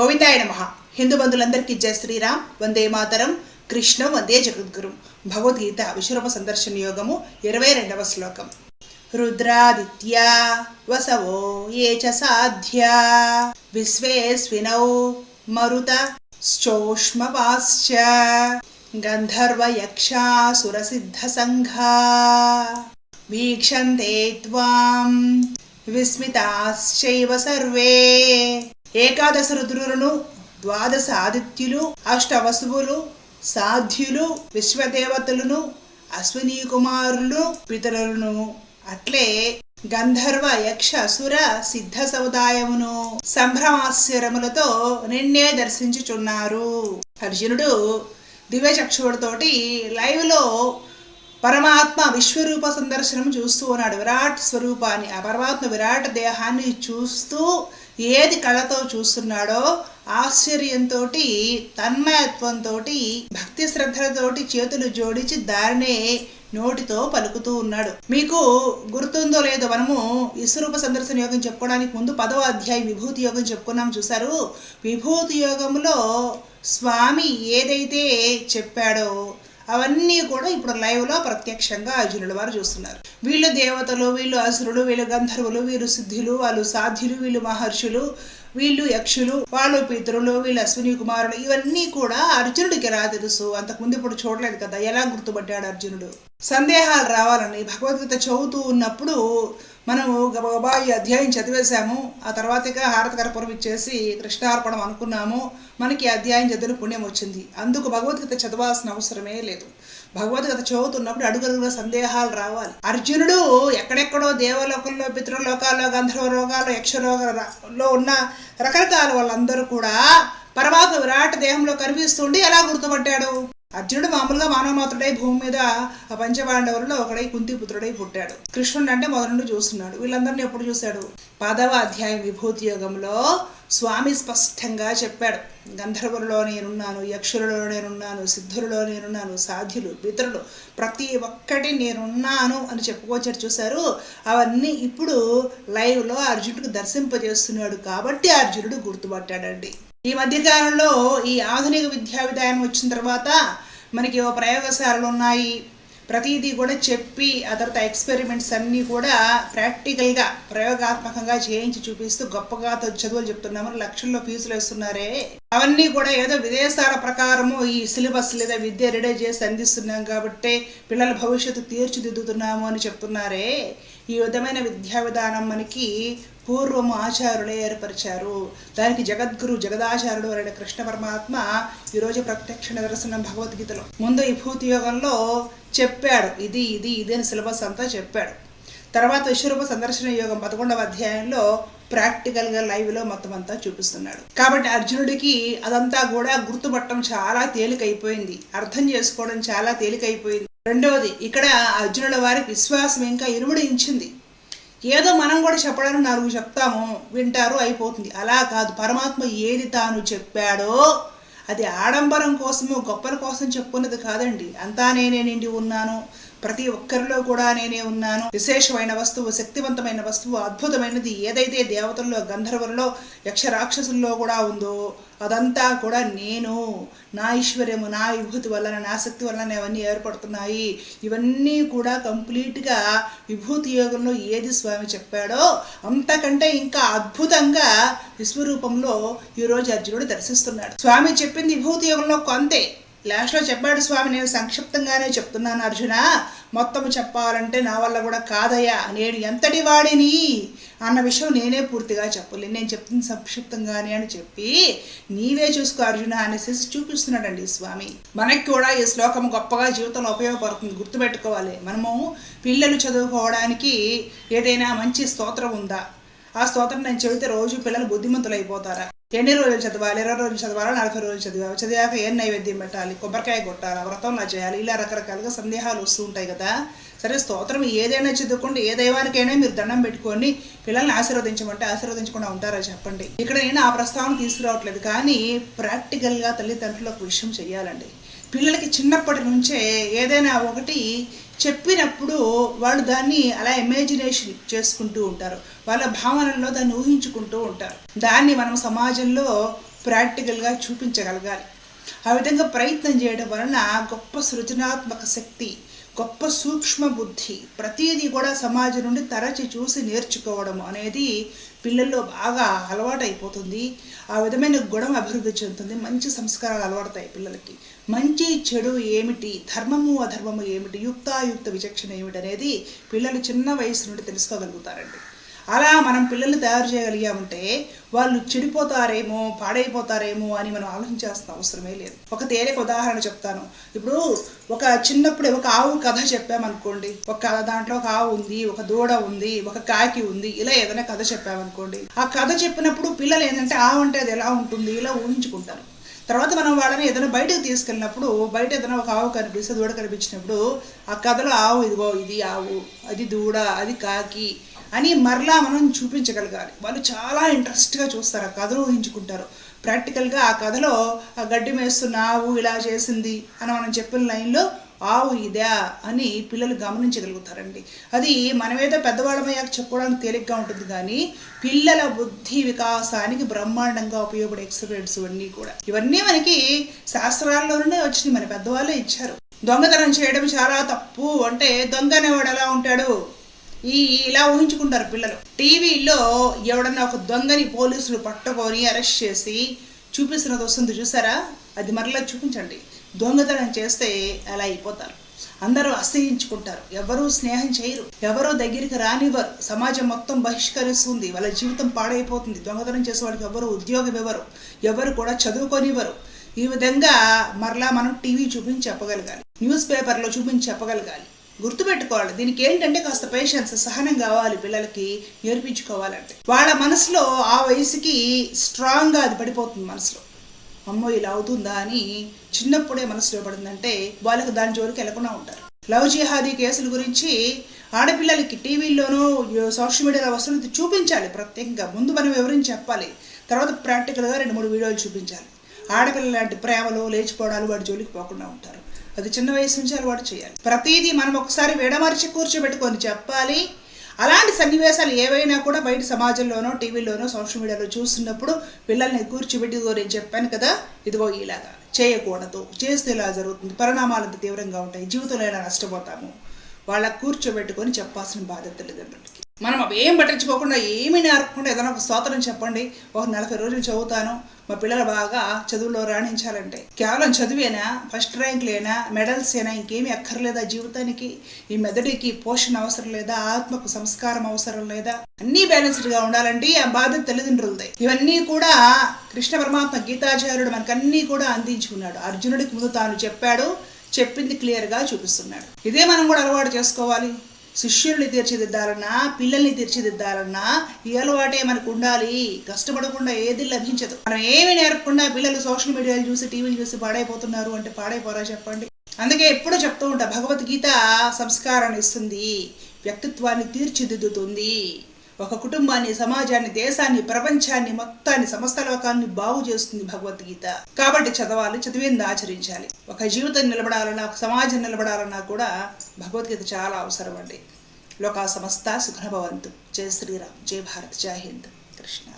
గోవిందాయ నమ. హిందూ బంధులందరికీ జయ శ్రీరామ్. వందే మాతరం. కృష్ణ. వందే జగద్గురు. భగవద్గీత విశ్వరూప సందర్శన యోగము ఇరవై రెండవ శ్లోకం. రుద్రాదిత్యా వసవో ఏ చ సాధ్యా? విశ్వేస్వినౌ మరుత శ్చోష్మవాశ్చ. గంధర్వయక్షాసురసిద్ధసంఘా. వీక్షంతే త్వాం విస్మితాశ్చైవ సర్వే. ఏకాదశ రుద్రులను ద్వాదశ ఆదిత్యులు అష్టవసువులు సాధ్యులు విశ్వదేవతలను అశ్విని కుమారులు పితరులను. అట్లే గంధర్వ యక్ష సుర సిద్ధ సముదాయమును సంభ్రమాశ్చర్యములతో నిన్నే దర్శించుచున్నారు. అర్జునుడు దివ్యచక్షువుడితోటి లైవ్లో పరమాత్మ విశ్వరూప సందర్శనం చూస్తూ ఉన్నాడు. విరాట్ స్వరూపాన్ని ఆ పరమాత్మ విరాట్ దేహాన్ని చూస్తూ ఏది కళతో చూస్తున్నాడో ఆశ్చర్యంతో తన్మయత్వంతో భక్తి శ్రద్ధలతోటి చేతులు జోడించి దారినే నోటితో పలుకుతూ ఉన్నాడు. మీకు గుర్తుందో లేదో మనము విశ్వరూప సందర్శన యోగం చెప్పుకోవడానికి ముందు పదవ అధ్యాయం విభూతి యోగం చెప్పుకున్నాం చూసారు విభూతి యోగంలో స్వామి ఏదైతే చెప్పాడో అవన్నీ కూడా ఇప్పుడు లైవ్లో ప్రత్యక్షంగా అర్జునుల వారు చూస్తున్నారు. వీళ్ళు దేవతలు వీళ్ళు అసురులు వీళ్ళు గంధర్వులు వీరు సిద్ధులు వాళ్ళు సాధ్యులు వీళ్ళు మహర్షులు వీళ్ళు యక్షులు వాళ్ళు పితరులు వీళ్ళు అశ్విని కుమారులు ఇవన్నీ కూడా అర్జునుడికి ఎలా తెలుసు? అంతకుముందు ఇప్పుడు చూడలేదు కదా. ఎలా గుర్తుపట్టాడు అర్జునుడు? సందేహాలు రావాలని భగవద్గీత చదువుతూ ఉన్నప్పుడు మనము గబగబా ఈ అధ్యాయం చదివేశాము. ఆ తర్వాత ఇక హారతకరపురం ఇచ్చేసి కృష్ణార్పణం అనుకున్నాము. మనకి అధ్యాయం చదివిన పుణ్యం వచ్చింది. అందుకు భగవద్గీత చదవాల్సిన అవసరమే లేదు. భగవద్గీత చదువుతున్నప్పుడు అడుగడుగుల సందేహాలు రావాలి. అర్జునుడు ఎక్కడెక్కడో దేవలోకంలో పితృలోకాల్లో గంధర్వ లోకాల్లో యక్షలోకాల్లో ఉన్న రకరకాల వాళ్ళందరూ కూడా పరమాత్మ విరాట దేహంలో కనిపిస్తుండి ఎలా గుర్తుపట్టాడు? అర్జునుడు మామూలుగా మానవ మాత్రుడై భూమి మీద ఆ పంచపాండవులలో ఒకడై కుంతిపుత్రుడై పుట్టాడు. కృష్ణుడు అంటే మొదటి చూస్తున్నాడు. వీళ్ళందరినీ ఎప్పుడు చూశాడు? పదవ అధ్యాయం విభూతి యోగంలో స్వామి స్పష్టంగా చెప్పాడు. గంధర్వులలో నేనున్నాను యక్షులలో నేనున్నాను సిద్ధులలో నేనున్నాను సాధ్యులు పితరులు ప్రతి ఒక్కటి నేనున్నాను అని చెప్పుకొచ్చారు చూశారు. అవన్నీ ఇప్పుడు లైవ్లో అర్జునుడికి దర్శింపజేస్తున్నాడు కాబట్టి అర్జునుడు గుర్తుపట్టాడండి. ఈ మధ్యకాలంలో ఈ ఆధునిక విద్యా విధానం వచ్చిన తర్వాత మనకి ఓ ప్రయోగశాలలు ఉన్నాయి. ప్రతిదీ కూడా చెప్పి ఆ తర్వాత ఎక్స్పెరిమెంట్స్ అన్నీ కూడా ప్రాక్టికల్గా ప్రయోగాత్మకంగా చేయించి చూపిస్తూ గొప్పగా చదువులు చెప్తున్నామని లక్షల్లో ఫీజులు వేస్తున్నారే. అవన్నీ కూడా ఏదో విదేశాల ప్రకారము ఈ సిలబస్ లేదా విద్య రెడీ చేసి అందిస్తున్నాం కాబట్టి పిల్లల భవిష్యత్తు తీర్చిదిద్దుతున్నాము అని చెప్తున్నారే. ఈ విధమైన విద్యా విధానం మనకి పూర్వము ఆచార్యులే ఏర్పరిచారు. దానికి జగద్గురు జగదాచార్యుడు అయిన కృష్ణ పరమాత్మ ఈరోజు ప్రత్యక్ష నిదర్శనం భగవద్గీతలో. ముందు ఈ భూతి యోగంలో చెప్పాడు ఇది ఇది ఇది అని సిలబస్ అంతా చెప్పాడు. తర్వాత విశ్వరూప సందర్శన యోగం పదకొండవ అధ్యాయంలో ప్రాక్టికల్గా లైవ్లో మొత్తం అంతా చూపిస్తున్నాడు. కాబట్టి అర్జునుడికి అదంతా కూడా గుర్తుపట్టడం చాలా తేలికైపోయింది. అర్థం చేసుకోవడం చాలా తేలికైపోయింది. రెండవది ఇక్కడ అర్జునుల వారికి విశ్వాసం ఇంకా ఇనుముడించింది ఏదో మనం కూడా చెప్పడానికి నాలుగు చెప్తాము. వింటారు అయిపోతుంది. అలా కాదు. పరమాత్మ ఏది తాను చెప్పాడో అది ఆడంబరం కోసము గొప్పల కోసం చెప్పుకున్నది కాదండి. అంతా నేనే నిండి ఉన్నాను. ప్రతి ఒక్కరిలో కూడా నేనే ఉన్నాను. విశేషమైన వస్తువు శక్తివంతమైన వస్తువు అద్భుతమైనది ఏదైతే దేవతల్లో గంధర్వుల్లో యక్ష రాక్షసుల్లో కూడా ఉందో అదంతా కూడా నేను. నా ఐశ్వర్యము నా విభూతి వలన నా శక్తి వలన అవన్నీ ఏర్పడుతున్నాయి. ఇవన్నీ కూడా కంప్లీట్గా విభూతి యోగంలో ఏది స్వామి చెప్పాడో అంతకంటే ఇంకా అద్భుతంగా విశ్వరూపంలో ఈరోజు అర్జునుడు దర్శిస్తున్నాడు. స్వామి చెప్పింది విభూతి యోగంలో కొంతే. లాస్ట్లో చెప్పాడు స్వామి నేను సంక్షిప్తంగానే చెప్తున్నాను అర్జున. మొత్తం చెప్పాలంటే నా వల్ల కూడా కాదయ్యా. నేను ఎంతటి వాడిని? అన్న విషయం నేనే పూర్తిగా చెప్పలేను. నేను చెప్తుంది సంక్షిప్తంగానే అని చెప్పి నీవే చూసుకో అర్జున అనేసి చూపిస్తున్నాడండి స్వామి. మనకి కూడా ఈ శ్లోకం గొప్పగా జీవితంలో ఉపయోగపడుతుంది. గుర్తుపెట్టుకోవాలి. మనము పిల్లలు చదువుకోవడానికి ఏదైనా మంచి స్తోత్రం ఉందా? ఆ స్తోత్రం నేను చెబితే రోజు పిల్లలు బుద్ధిమంతులు అయిపోతారా ఎన్ని రోజులు చదవాలి ఇరవై రోజులు చదవాలా నలభై రోజులు చదివాలి చదివాక ఏం నైవేద్యం పెట్టాలి కొబ్బరికాయ కొట్టాలా వ్రతంలా చేయాలి ఇలా రకరకాలుగా సందేహాలు వస్తూ ఉంటాయి కదా. సరే స్తోత్రం ఏదైనా చదువుకోండి ఏ దైవానికైనా మీరు దండం పెట్టుకొని పిల్లల్ని ఆశీర్వదించమంటే ఆశీర్వదించకుండా ఉంటారా చెప్పండి. ఇక్కడ నేను ఆ ప్రస్తావన తీసుకురావట్లేదు కానీ ప్రాక్టికల్గా తల్లిదండ్రులకు విషయం చేయాలండి పిల్లలకి చిన్నప్పటి నుంచే ఏదైనా ఒకటి చెప్పినప్పుడు వాళ్ళు దాన్ని అలా ఇమాజినేషన్ చేసుకుంటూ ఉంటారు. వాళ్ళ భావనల్లో దాన్ని ఊహించుకుంటూ ఉంటారు. దాన్ని మనం సమాజంలో ప్రాక్టికల్గా చూపించగలగాలి. ఆ విధంగా ప్రయత్నం చేయడం వలన గొప్ప సృజనాత్మక శక్తి గొప్ప సూక్ష్మ బుద్ధి. ప్రతిదీ కూడా సమాజం నుండి తరచి చూసి నేర్చుకోవడం అనేది పిల్లల్లో బాగా అలవాటైపోతుంది. ఆ విధమైన గుణం అభివృద్ధి చెందుతుంది. మంచి సంస్కారాలు అలవాడతాయి పిల్లలకి. మంచి చెడు ఏమిటి? ధర్మము అధర్మము ఏమిటి? యుక్తాయుక్త విచక్షణ ఏమిటి అనేది పిల్లలు చిన్న వయసు నుండి తెలుసుకోగలుగుతారండి. అలా మనం పిల్లల్ని తయారు చేయగలిగామంటే వాళ్ళు చెడిపోతారేమో పాడైపోతారేమో అని మనం ఆలోచించాల్సిన అవసరమే లేదు. ఒక తేలిక ఉదాహరణ చెప్తాను. ఇప్పుడు ఒక చిన్నప్పుడే ఒక ఆవు కథ చెప్పామనుకోండి. ఒక కథ దాంట్లో ఒక ఆవు ఉంది ఒక దూడ ఉంది ఒక కాకి ఉంది ఇలా ఏదైనా కథ చెప్పామనుకోండి. ఆ కథ చెప్పినప్పుడు పిల్లలు ఏంటంటే ఆవు అంటే అది ఎలా ఉంటుంది? ఇలా ఊహించుకుంటారు. తర్వాత మనం వాళ్ళని ఏదైనా బయటకు తీసుకెళ్ళినప్పుడు బయట ఏదైనా ఒక ఆవు కనిపిస్తే దూడ కనిపించినప్పుడు ఆ కథలో ఆవు ఇదిగో ఇది ఆవు అది దూడ అది కాకి అని మరలా మనం చూపించగలగాలి. వాళ్ళు చాలా ఇంట్రెస్ట్గా చూస్తారు ఆ కథను ఊహించుకుంటారు. ప్రాక్టికల్గా ఆ కథలో ఆ గడ్డి మేస్తున్న ఆవు ఇలా చేసింది అని మనం చెప్పిన లైన్లో ఆవు ఇదా అని పిల్లలు గమనించగలుగుతారండి. అది మనమేదో పెద్దవాళ్ళమయ్యాక చెప్పుకోవడానికి తేలిగ్గా ఉంటుంది కానీ పిల్లల బుద్ధి వికాసానికి బ్రహ్మాండంగా ఉపయోగపడే ఎక్స్పీరియన్స్ ఇవన్నీ కూడా. ఇవన్నీ మనకి శాస్త్రాల్లోనే వచ్చినాయి. మన పెద్దవాళ్ళే ఇచ్చారు. దొంగతనం చేయడం చాలా తప్పు అంటే దొంగ అనేవాడు ఎలా ఉంటాడు? ఈ ఇలా ఊహించుకుంటారు పిల్లలు. టీవీలో ఎవడన్నా ఒక దొంగని పోలీసులు పట్టుకొని అరెస్ట్ చేసి చూపిస్తున్నది వస్తుంది చూసారా? అది మరలా చూపించండి. దొంగతనం చేస్తే అలా అయిపోతారు. అందరూ అసహించుకుంటారు. ఎవరూ స్నేహం చేయరు. ఎవరూ దగ్గరికి రానివ్వరు. సమాజం మొత్తం బహిష్కరిస్తుంది. వాళ్ళ జీవితం పాడైపోతుంది. దొంగతనం చేసే వాళ్ళకి ఎవరు ఉద్యోగం ఇవ్వరు. ఎవరు కూడా చదువుకొనివ్వరు. ఈ విధంగా మరలా మనం టీవీ చూపించి చెప్పగలగాలి. న్యూస్ పేపర్లో చూపించి చెప్పగలగాలి. గుర్తుపెట్టుకోవాలి. దీనికి ఏంటంటే కాస్త పేషెన్స్ సహనం కావాలి పిల్లలకి నేర్పించుకోవాలంటే. వాళ్ళ మనసులో ఆ వయసుకి స్ట్రాంగ్గా అది పడిపోతుంది మనసులో. అమ్మో ఇలా అవుతుందా అని చిన్నప్పుడే మనసులో పడిందంటే వాళ్ళకి దాని జోలికి వెళ్ళకుండా ఉంటారు. లవ్ జిహాదీ కేసుల గురించి ఆడపిల్లలకి టీవీల్లోనూ సోషల్ మీడియాలో వస్తున్నది చూపించాలి ప్రత్యేకంగా. ముందు మనం వివరించి చెప్పాలి? తర్వాత ప్రాక్టికల్గా రెండు మూడు వీడియోలు చూపించాలి. ఆడపిల్లల లాంటి ప్రేమలు లేచిపోవడాలు వాడి జోలికి పోకుండా ఉంటారు. అది చిన్న వయసు నుంచి అలవాటు చేయాలి. ప్రతిదీ మనం ఒకసారి విడమర్చి కూర్చోబెట్టుకొని చెప్పాలి. అలాంటి సన్నివేశాలు ఏవైనా కూడా బయట సమాజంలోనో టీవీలోనో సోషల్ మీడియాలో చూస్తున్నప్పుడు పిల్లల్ని కూర్చోబెట్టి నేను చెప్పాను కదా ఇదిగో ఇలాగా. చేయకూడదు. చేస్తే ఇలా జరుగుతుంది. పరిణామాలు అంత తీవ్రంగా ఉంటాయి. జీవితంలో ఇలా నష్టపోతాము? వాళ్ళ కూర్చోబెట్టుకొని చెప్పాల్సిన బాధ్యత తల్లిదండ్రులు మనం అవేం ఏం పట్టించుకోకుండా ఏమీ నేర్పకుండా ఏదైనా ఒక స్తోత్రం చెప్పండి. ఒక నలభై రోజులు చదువుతాను. మా పిల్లలు బాగా చదువులో రాణించాలంటే. కేవలం చదివేనా? ఫస్ట్ ర్యాంక్లేనా మెడల్స్ అయినా ఇంకేమీ అక్కర్లేదా జీవితానికి? ఈ మెదడికి పోషణ అవసరం లేదా? ఆత్మకు సంస్కారం అవసరం లేదా? అన్నీ బ్యాలెన్స్డ్గా ఉండాలంటే ఆ బాధ్యత తల్లిదండ్రులదే. ఇవన్నీ కూడా కృష్ణ పరమాత్మ గీతాచార్యుడు మనకన్నీ కూడా అందించుకున్నాడు. అర్జునుడికి ముందు తాను చెప్పాడు. చెప్పింది క్లియర్గా చూపిస్తున్నాడు. ఇదే మనం కూడా అలవాటు చేసుకోవాలి. శిష్యుల్ని తీర్చిదిద్దాలన్నా పిల్లల్ని తీర్చిదిద్దాలన్నా ఈ అలవాటే మనకు ఉండాలి. కష్టపడకుండా ఏది లభించదు. మనం ఏమి నేర్పకుండా పిల్లలు సోషల్ మీడియాలు చూసి టీవీలు చూసి పాడైపోతున్నారు అంటే పాడైపోరా చెప్పండి. అందుకే ఎప్పుడూ చెప్తూ ఉంటా భగవద్గీత సంస్కారాన్ని ఇస్తుంది వ్యక్తిత్వాన్ని తీర్చిదిద్దుతుంది. ఒక కుటుంబాన్ని సమాజాన్ని దేశాన్ని ప్రపంచాన్ని మొత్తాన్ని సమస్త లోకాన్ని బాగు చేస్తుంది భగవద్గీత. కాబట్టి చదవాలి చదివింది ఆచరించాలి. ఒక జీవితం నిలబడాలన్నా ఒక సమాజం నిలబడాలన్నా కూడా భగవద్గీత చాలా అవసరం అండి. లోకా సమస్త సుఖనభవంతు. జయ శ్రీరామ్. జయ భారత్. జై హింద్. కృష్ణ.